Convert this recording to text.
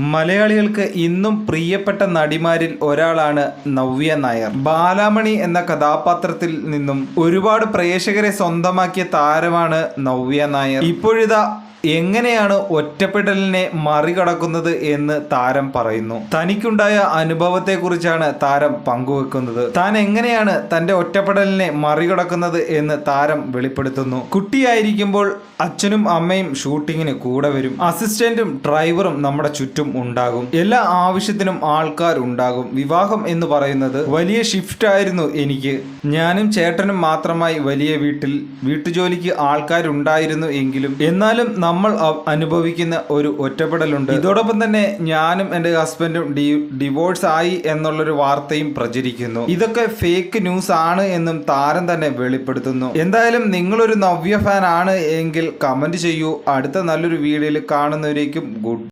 മലയാളികൾക്ക് ഇന്നും പ്രിയപ്പെട്ട നടിമാരിൽ ഒരാളാണ് നവ്യ നായർ. ബാലാമണി എന്ന കഥാപാത്രത്തിൽ നിന്നും ഒരുപാട് പ്രേക്ഷകരെ സ്വന്തമാക്കിയ താരമാണ് നവ്യ നായർ. ഇപ്പോഴിതാ എങ്ങനെയാണ് ഒറ്റപ്പെടലിനെ മറികടക്കുന്നത് എന്ന് താരം പറയുന്നു. തനിക്കുണ്ടായ അനുഭവത്തെക്കുറിച്ചാണ് താരം പങ്കുവെക്കുന്നത്. താൻ എങ്ങനെയാണ് തന്റെ ഒറ്റപ്പെടലിനെ മറികടക്കുന്നത് എന്ന് താരം വെളിപ്പെടുത്തുന്നു. കുട്ടിയായിരിക്കുമ്പോൾ അച്ഛനും അമ്മയും ഷൂട്ടിങ്ങിന് കൂടെ വരും. അസിസ്റ്റന്റും ഡ്രൈവറും നമ്മുടെ ചുറ്റും ഉണ്ടാകും. എല്ലാ ആവശ്യത്തിനും ആൾക്കാരുണ്ടാകും വിവാഹം എന്ന് പറയുന്നത് വലിയ ഷിഫ്റ്റ് ആയിരുന്നു എനിക്ക്. ഞാനും ചേട്ടനും മാത്രമായി വലിയ വീട്ടിൽ വീട്ടുജോലിക്ക് ആൾക്കാരുണ്ടായിരുന്നു എങ്കിലും എന്നാലും നമ്മൾ അനുഭവിക്കുന്ന ഒരു ഒറ്റപ്പെടലുണ്ട്. ഇതോടൊപ്പം തന്നെ ഞാനും എന്റെ ഹസ്ബൻഡും ഡി ഡിവോഴ്സ് ആയി എന്നുള്ളൊരു വാർത്തയും പ്രചരിക്കുന്നു. ഇതൊക്കെ ഫേക്ക് ന്യൂസ് ആണ് എന്നും താരം തന്നെ വെളിപ്പെടുത്തുന്നു. എന്തായാലും നിങ്ങളൊരു നവ്യ ഫാൻ ആണ് എങ്കിൽ കമന്റ് ചെയ്യൂ. അടുത്ത നല്ലൊരു വീഡിയോയിൽ കാണുന്നവരേക്കും ഗുഡ്